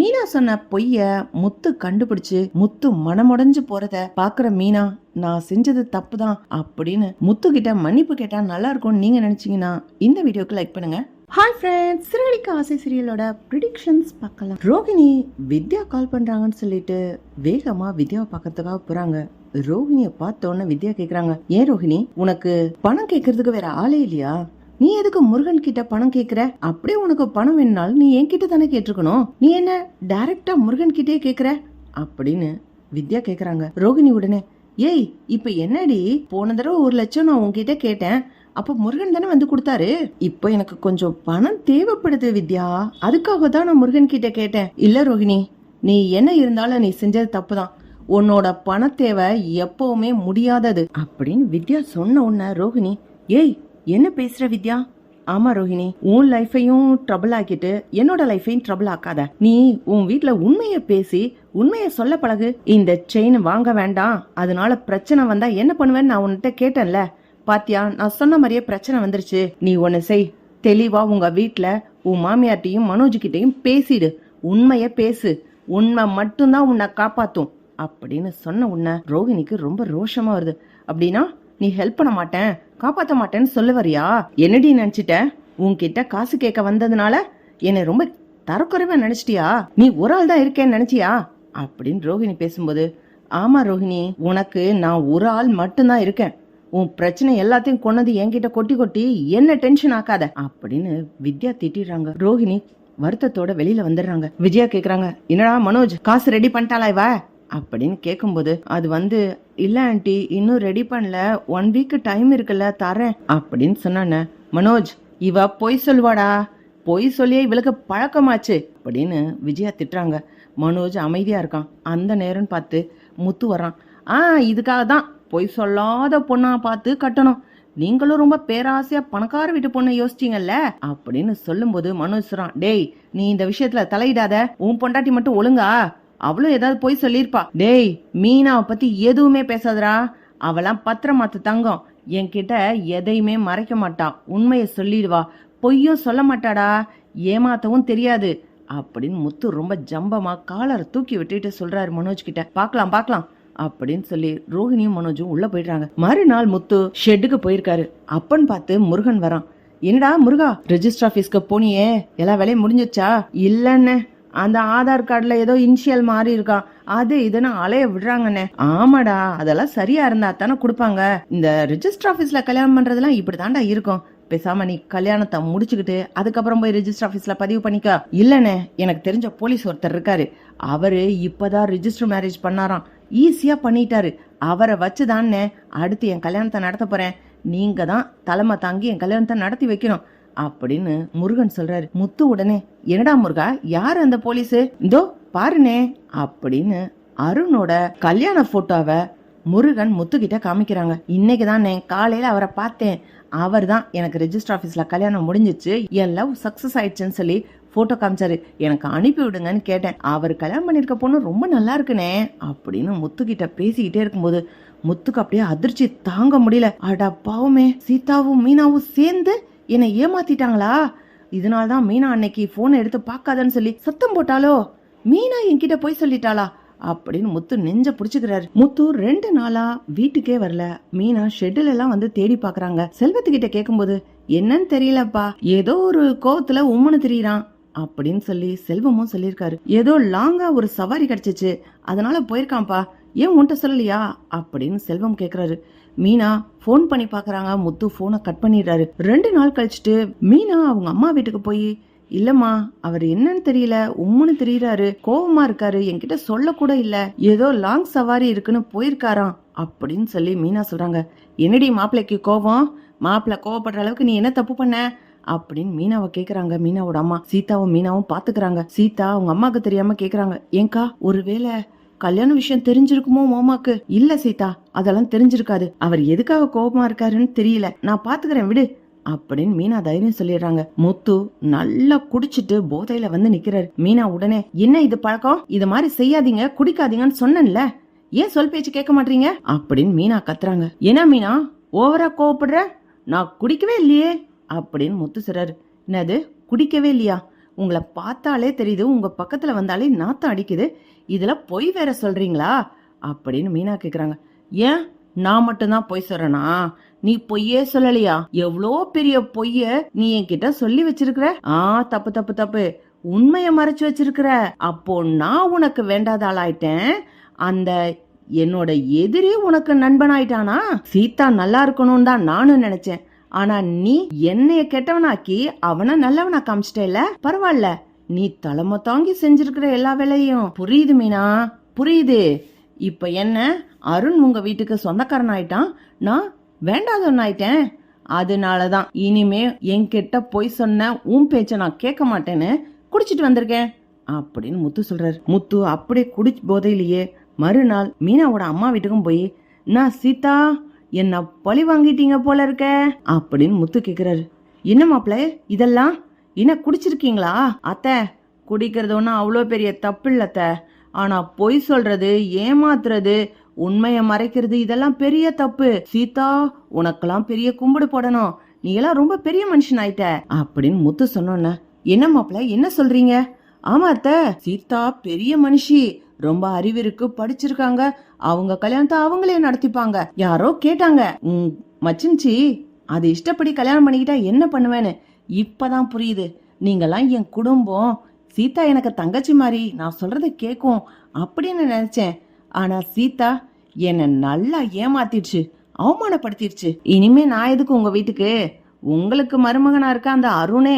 மீனா சொன்ன பொய்ய முத்து கண்டுபிடிச்சு முத்து மனமுடைஞ்சு போறத பாக்குற மீனா நான் செஞ்சது தப்பு தான் அப்படின்னு முத்து கிட்ட மன்னிப்பு கேட்டா நல்லா இருக்கும்னு நீங்க நினைச்சீங்கன்னா இந்த வீடியோக்கு லைக் பண்ணுங்க. ஹாய் ஃப்ரெண்ட்ஸ் சிறுவழிக்க ஆசை சீரியலோட ப்ரிடிக்ஷன்ஸ் பார்க்கலாம். ரோகிணி வித்யா கால் பண்றாங்கன்னு சொல்லிட்டு வேகமா வித்யாவை பார்க்கறதுக்காக போறாங்க. ரோஹிணியை பார்த்தோன்னே வித்யா கேக்குறாங்க ஏன் ரோஹிணி உனக்கு பணம் கேட்கறதுக்கு வேற ஆளே இல்லையா? நீ எதுக்கு முருகன் கிட்ட பணம் கேக்குற? அப்படியே உனக்கு பணம் வேணுனாலும் நீ என்கிட்ட தானே கேட்டிருக்கணும். நீ என்ன டைரக்டா முருகன் கிட்டே கேக்குற? அப்படின்னு வித்யா கேக்குறாங்க. ரோகிணி உடனே ஏய் இப்ப என்னடி? போன தடவை ஒரு லட்சம் நான் உன்கிட்ட கேட்டேன். அப்ப முருகன் தானே வந்து கொடுத்தாரு? இப்போ எனக்கு கொஞ்சம் பணம் தேவைப்படுது வித்யா. அதுக்காக தான் நான் முருகன் கிட்ட கேட்டேன். இல்ல ரோகிணி நீ என்ன இருந்தாலும் நீ செஞ்சது தப்புதான். உன்னோட பண தேவை எப்பவுமே முடியாதது. அப்படின்னு வித்யா சொன்ன உடனே ரோகிணி ஏய் என்ன பேசுற வித்யா? ஆமா ரோஹிணி உன் லைஃபையும் ட்ரபிள் ஆக்கிட்டு என்னோட லைஃபையும் ட்ரபிள் ஆக்காத. நீ உன் வீட்டுல உண்மைய பேசி உண்மைய சொல்ல பழகு. இந்த செயின் வாங்க வேண்டாம். அதனால பிரச்சனை வந்தா என்ன பண்ணுவேன்னு நான் உன்கிட்ட கேட்டேன்ல. பாத்தியா நான் சொன்ன மாதிரியே பிரச்சனை வந்துருச்சு. நீ ஒன்னு செய். தெளிவா உங்க வீட்டுல உன் மாமியார்ட்டையும் மனோஜ் பேசிடு. உண்மைய பேசு. உண்மை மட்டும்தான் உன்னை காப்பாத்தும். அப்படின்னு சொன்ன உன்ன ரோஹிணிக்கு ரொம்ப ரோஷமா வருது. அப்படின்னா நீ ஹெல்ப் பண்ண மாட்டேன் காப்பாத்த மாட்டேன்னு சொல்ல வரியா? என்னடி நினைச்சிட்ட? உன்கிட்ட காசு கேட்க வந்ததுனால என்னை ரொம்ப தரக்குறைவா நினைச்சிட்டியா? நீ ஒரு ஆள் தான் இருக்கேன்னு நினைச்சியா? அப்படின்னு ரோஹிணி பேசும்போது ஆமா ரோஹிணி உனக்கு நான் ஒரு ஆள் மட்டும்தான் இருக்கேன். உன் பிரச்சனை எல்லாத்தையும் கொண்டது என்கிட்ட கொட்டி கொட்டி என்ன டென்ஷன் ஆக்காத அப்படின்னு வித்யா திட்டிடுறாங்க. ரோஹிணி வருத்தத்தோட வெளியில வந்துடுறாங்க. விஜயா கேக்குறாங்க என்னடா மனோஜ் காசு ரெடி பண்ணிட்டாளா இவ? அப்படின்னு கேட்கும்போது அது வந்து இல்ல ஆண்டி இன்னும் ரெடி பண்ணல. ஒன் வீக் டைம் இருக்குல்ல தரேன் அப்படின்னு சொன்னானே மனோஜ் இவ பொய் சொல்வாடா பொய் சொல்லியே இவளுக்கு பழக்கமாச்சு அப்படின்னு விஜயா திட்டுறாங்க. மனோஜ் அமைதியா இருக்கான். அந்த நேரம்னு பார்த்து முத்து வரான் ஆ இதுக்காக தான். பொய் சொல்லாத பொண்ணா பார்த்து கட்டணும். நீங்களும் ரொம்ப பேராசையா பணக்கார வீட்டு பொண்ணை யோசிச்சிங்கல்ல அப்படின்னு சொல்லும்போது மனோஜ் சொல்றான். டேய் நீ இந்த விஷயத்துல தலையிடாத. உன் பொண்டாட்டி மட்டும் ஒழுங்கா அவளும் ஏதாவது போய் சொல்லியிருப்பா. டேய் மீனாவை பத்தி எதுவுமே பேசாதடா. அவளாம் பத்திரமாத்து தங்கம். என்கிட்ட எதையுமே மறைக்க மாட்டா. உண்மையை சொல்லிடுவா. பொய்யும் சொல்ல மாட்டாடா. ஏமாத்தவும் தெரியாது. அப்படின்னு முத்து ரொம்ப ஜம்பமா காலரை தூக்கி விட்டுட்டு சொல்றாரு மனோஜ் கிட்ட. பார்க்கலாம் பார்க்கலாம். அப்படின்னு சொல்லி ரோஹிணியும் மனோஜும் உள்ள போயிடுறாங்க. மறுநாள் முத்து ஷெட்டுக்கு போயிருக்காரு. அப்பன்னு பார்த்து முருகன் வரான். என்னடா முருகா ரெஜிஸ்டர் ஆபீஸ்க்கு போனியே. எல்லா வேலையும் முடிஞ்சிச்சா இல்லன்னு. அந்த ஆதார் கார்டில் ஏதோ இனிஷியல் மாறி இருக்கான் அது இதுன்னு அலைய விடுறாங்கண்ணே. ஆமாடா அதெல்லாம் சரியா இருந்தா தானே கொடுப்பாங்க. இந்த ரிஜிஸ்டர் ஆஃபீஸில் கல்யாணம் பண்றதெல்லாம் இப்படிதான்டா இருக்கும். பேசாம நீ கல்யாணத்தை முடிச்சுக்கிட்டு அதுக்கப்புறம் போய் ரெஜிஸ்டர் ஆஃபீஸில் பதிவு பண்ணிக்க. இல்லைண்ணே எனக்கு தெரிஞ்ச போலீஸ் ஒருத்தர் இருக்காரு. அவரு இப்போதான் ரிஜிஸ்டர் மேரேஜ் பண்ணாராம். ஈஸியாக பண்ணிட்டாரு. அவரை வச்சு தானே அடுத்து என் கல்யாணத்தை நடத்த போகிறேன் நீங்கள் தான் தலைமை தாங்கி என் கல்யாணத்தை நடத்தி வைக்கணும். அப்படின்னு முருகன் சொல்றாரு. முத்து உடனே என்னடா முருகா யார் அந்த போலீஸ்? இதோ பாருனே அப்படின்னு அருணோட கல்யாண போட்டோவை முருகன் முத்துக்கிட்ட காமிக்கிறாங்க. இன்னைக்கு தானே காலையில அவரை பார்த்தேன். அவர் தான் எனக்கு ரெஜிஸ்டர் ஆஃபீஸில் கல்யாணம் முடிஞ்சிச்சு. என் லவ் சக்சஸ் ஆயிடுச்சுன்னு சொல்லி போட்டோ காமிச்சாரு. எனக்கு அனுப்பி விடுங்கன்னு கேட்டேன். அவர் கல்யாணம் பண்ணிருக்க பொண்ணு ரொம்ப நல்லா இருக்குனே அப்படின்னு முத்துக்கிட்ட பேசிக்கிட்டே இருக்கும்போது முத்துக்கு அப்படியே அதிர்ச்சி தாங்க முடியல. அடா பாவமே சீதாவும் மீனாவும் சேர்ந்து என்னை ஏமாத்திட்டாங்களா? இதனால தான் மீனா அன்னைக்கு ஃபோனை எடுத்து பார்க்காதன்னு சொல்லி சத்தம் போட்டாலோ மீனா என்கிட்ட போய் சொல்லிட்டாளா? அப்படின்னு முத்து நெஞ்ச புடிச்சுக்கிறாரு. முத்து ரெண்டு நாளா வீட்டுக்கே வரல. மீனா ஷெட்டில் எல்லாம் வந்து தேடி பாக்குறாங்க செல்வத்துக்கிட்ட கேட்கும்போது என்னன்னு தெரியலப்பா. ஏதோ ஒரு கோவத்துல உம்முன்னு தெரியறான். அப்படின்னு சொல்லி செல்வமும் சொல்லியிருக்காரு. ஏதோ லாங்கா ஒரு சவாரி கிடைச்சிச்சு. அதனால போயிருக்கான்ப்பா. ஏன் உன்கிட்ட சொல்லலையா? அப்படின்னு செல்வம் கேட்குறாரு மீனா ஃபோன் பண்ணி பார்க்குறாங்க முத்து ஃபோனை கட் பண்ணிடுறாரு. ரெண்டு நாள் கழிச்சிட்டு மீனா அவங்க அம்மா வீட்டுக்கு போய் இல்லம்மா அவர் என்னன்னு தெரியல. உம்முன்னு தெரியறாரு. கோவமா இருக்காரு. என்கிட்ட சொல்லக்கூட இல்ல. ஏதோ லாங் சவாரி இருக்குன்னு போயிருக்காராம். அப்படின்னு சொல்லி மீனா சொல்றாங்க. என்னடி மாப்பிள்ளைக்கு கோவம்? மாப்பிள்ளை கோவப்படுற அளவுக்கு நீ என்ன தப்பு பண்ண? அப்படின்னு மீனாவை கேக்குறாங்க. மீனாவோட அம்மா சீதாவும் மீனாவும் பாத்துக்கிறாங்க. சீதா அவங்க அம்மாக்கு தெரியாம கேக்குறாங்க. ஏங்கா ஒருவேளை கல்யாண விஷயம் தெரிஞ்சிருக்குமோ மாமாக்கு? இல்ல சீதா அதெல்லாம் தெரிஞ்சிருக்காது. அவர் எதுக்காக கோபமா இருக்காருன்னு தெரியல. நான் பாத்துக்கிறேன் விடு. அப்படின்னு மீனா தைரியம் சொல்லிடுறாங்க. முத்து நல்லா குடிச்சிட்டு போதையில வந்து நிக்கிறாரு. மீனா உடனே என்ன இது பழக்கம்? இது மாதிரி செய்யாதீங்க குடிக்காதீங்கன்னு சொன்னேன்ல. ஏன் சொல் பேச்சு கேட்க மாட்டீங்க? அப்படின்னு மீனா கத்துறாங்க. என்ன மீனா? ஓவரா கோவப்படுற? நான் குடிக்கவே இல்லையே. அப்படின்னு முத்து சொல்றாரு. என்னது? குடிக்கவே இல்லையா? உங்களை பார்த்தாலே தெரியுது உங்க பக்கத்துல வந்தாலே நாத்தம் அடிக்குது. இதுல பொய் வேற சொல்றீங்களா? அப்படின்னு மீனா கேக்குறாங்க. ஏன்? நான் மட்டும்தான் பொய் சொல்றேனா? நீ பொய்யே சொல்லலையா? எவ்வளோ பெரிய பொய்ய நீ என்கிட்ட சொல்லி வச்சிருக்கிற? ஆ தப்பு தப்பு தப்பு. உண்மைய மறைச்சு வச்சிருக்கிற. அப்போ நான் உனக்கு வேண்டாத ஆளாயிட்டேன். அந்த என்னோட எதிரி உனக்கு நண்பனாயிட்டானா? சீதா நல்லா இருக்கணும்னு தான் நானும் நினைச்சேன். ஆனா நீ என்னைய கெட்டவனாக்கி அவனை நல்லவனா காமிச்சிட்டேல பரவாயில்ல. நீ தலைமை தாங்கி செஞ்சிருக்கிற எல்லா வேலையும் புரியுது மீனா? புரியுது. இப்ப என்ன? அருண் உங்க வீட்டுக்கு சொந்தக்காரன் ஆயிட்டான். நான் வேண்டாதவன் ஆயிட்டேன். அதனாலதான் இனிமே என்கிட்ட போய் சொன்ன உன் பேச்ச நான் கேட்க மாட்டேன்னு குடிச்சிட்டு வந்திருக்கேன். அப்படின்னு முத்து சொல்றாரு. முத்து அப்படியே குடி போதையிலேயே மறுநாள் மீனாவோட அம்மா வீட்டுக்கும் போய் நான் சீதா என்ன பழி வாங்கிட்டீங்க போல இருக்க? அப்படின்னு முத்து கேக்குறாரு. என்ன மாப்பிள்ள இதெல்லாம் என்ன குடிச்சிருக்கீங்களா? அத்தை குடிக்கிறது ஒன்றும் அவ்வளோ பெரிய தப்பு இல்லத்த அத்தை. ஆனா பொய் சொல்றது ஏமாத்துறது உண்மையை மறைக்கிறது இதெல்லாம் பெரிய தப்பு. சீதா உனக்கெல்லாம் பெரிய கும்பிடு போடணும். நீ எல்லாம் ரொம்ப பெரிய மனுஷன் ஆயிட்ட. அப்படின்னு முத்து சொன்னோன்ன. என்ன மாப்பிள்ள என்ன சொல்றீங்க? ஆமா அத்த. சீதா பெரிய மனுஷி. ரொம்ப அறிவு இருக்கு படிச்சிருக்காங்க. அவங்க கல்யாணத்தை அவங்களே நடத்திப்பாங்க. யாரோ கேட்டாங்க மச்சின்ச்சி அது இஷ்டப்படி கல்யாணம் பண்ணிக்கிட்டா என்ன பண்ணுவேன்னு? இப்பதான் புரியுது. நீங்கெல்லாம் என் குடும்பம். சீதா எனக்கு தங்கச்சி மாதிரி. நான் சொல்றத கேட்கும் அப்படின்னு நினைச்சேன். ஆனா சீதா என்னை நல்லா ஏமாத்திடுச்சு அவமானப்படுத்திடுச்சு. இனிமே நான் எதுக்கு உங்க வீட்டுக்கு? உங்களுக்கு மருமகனா இருக்க அந்த அருணே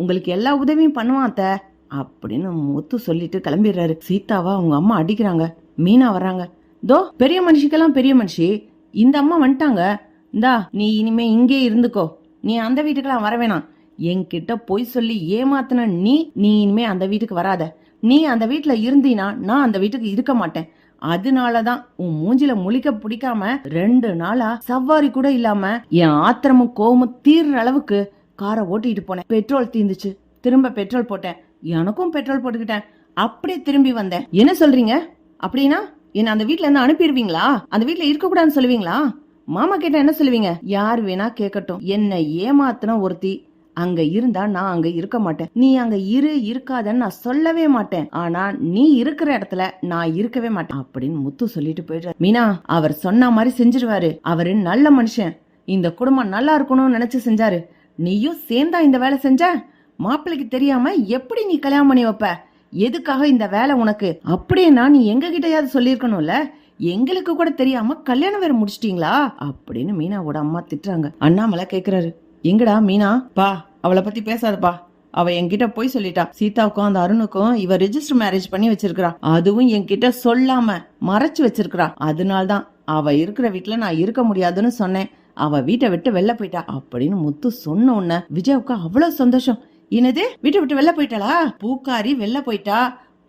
உங்களுக்கு எல்லா உதவியும் பண்ணுவான் அத்தை. அப்படின்னு முத்து சொல்லிட்டு கிளம்பிடுறாரு. சீதாவா அவங்க அம்மா அடிக்கிறாங்க. மீனா வர்றாங்க. தோ பெரிய மனுஷிக்கெல்லாம் பெரிய மனுஷி. இந்த அம்மா வந்துட்டாங்க. இந்தா நீ இனிமே இங்கே இருந்துக்கோ. நீ அந்த வீட்டுக்கெல்லாம் வர வேணாம். என்கிட்ட பொய் சொல்லி ஏமாத்தின நீ நீ இனிமே அந்த வீட்டுக்கு வராத. நீ அந்த வீட்டுல இருந்தீனா நான் அந்த வீட்டுக்கு இருக்க மாட்டேன். அதனாலதான் உன் மூஞ்சில முழிக்க பிடிக்காம ரெண்டு நாளா சவாரி கூட இல்லாம என் ஆத்திரமும் கோவமும் தீர்ற அளவுக்கு காரை ஓட்டிட்டு போனேன். பெட்ரோல் தீந்துச்சு. திரும்ப பெட்ரோல் போட்டேன். எனக்கும் பெட்ரோல் போட்டுக்கிட்டேன். அப்படியே திரும்பி வந்தேன். என்ன சொல்றீங்க? அப்படின்னா என்ன அந்த வீட்ல இருந்து அனுப்பிடுவீங்களா? அந்த வீட்ல இருக்க கூடாதுன்னு சொல்லுவீங்களா? மாமா கேட்டா என்ன சொல்லுவீங்க? யார் வேணா கேட்கட்டும். என்ன ஏமாத்தின ஒருத்தி அங்க இருந்தா நான் அங்க இருக்க மாட்டேன். நீ அங்க இரு இருக்காதன்னு நான் சொல்லவே மாட்டேன். ஆனா நீ இருக்கிற இடத்துல நான் இருக்கவே மாட்டேன். அப்படின்னு முத்து சொல்லிட்டு போயிடுறாரு. மீனா அவர் சொன்ன மாதிரி செஞ்சிருவாரு. அவரு நல்ல மனுஷன். இந்த குடும்பம் நல்லா இருக்கணும்னு நினைச்சு செஞ்சாரு. நீயும் சேர்ந்தா இந்த வேலை செஞ்ச? மாப்பிள்ளைக்கு தெரியாம எப்படி நீ கல்யாணம் பண்ணி வைப்ப? எதுக்காக இந்த வேலை உனக்கு? அப்படியே நான் நீ எங்க கிட்டயாவது சொல்லியிருக்கணும்ல? எங்களுக்கு கூட தெரியாம கல்யாணம் வேற முடிச்சிட்டீங்களா? அப்படின்னு மீனாவோட அம்மா திட்டுறாங்க. அண்ணாமலை கேக்குறாரு. எங்கடா மீனா? பா அவளை பத்தி பேசாதப்பா. அவ என்கிட்ட போய் சொல்லிட்டா. சீதாவுக்கும் அந்த அருணுக்கும் இவ ரெஜிஸ்டர் மேரேஜ் பண்ணி வச்சிருக்கா அதுவும் என்கிட்ட சொல்லாம மறைச்சு வச்சிருக்கா அதனால்தான் அவ இருக்கிற வீட்டுல நான் இருக்க முடியாதுன்னு சொன்னேன். அவ வீட்டை விட்டு வெளில போயிட்டா. அப்படின்னு முத்து சொன்ன உடனே விஜயாவுக்கு அவ்வளவு சந்தோஷம். என்னது? வீட்டை விட்டு வெளில போயிட்டாளா? பூக்காரி வெளில போயிட்டா?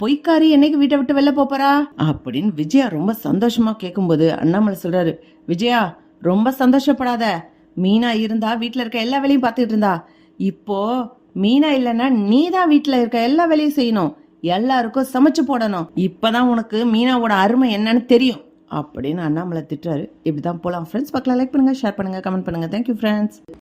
பொய்க்காரி என்னைக்கு வீட்டை விட்டு வெளில போறா? அப்படின்னு விஜயா ரொம்ப சந்தோஷமா கேட்கும்போது அண்ணாமலை சொல்றாரு விஜயா ரொம்ப சந்தோஷப்படாத. மீனா இருந்தா வீட்டில் இருக்க எல்லா வேலையும் பார்த்துட்டு இருந்தா. இப்போ மீனா இல்லைன்னா நீ தான் வீட்டில் இருக்க எல்லா வேலையும் செய்யணும். எல்லாருக்கும் சமைச்சு போடணும். இப்பதான் உனக்கு மீனாவோட அருமை என்னன்னு தெரியும். அப்படின்னு அண்ணாமலை திட்டுறாரு. இப்படிதான் போலாம். ஃப்ரெண்ட்ஸ் பக்கம் லைக் பண்ணுங்க ஷேர் பண்ணுங்க கமெண்ட் பண்ணுங்க. Thank you friends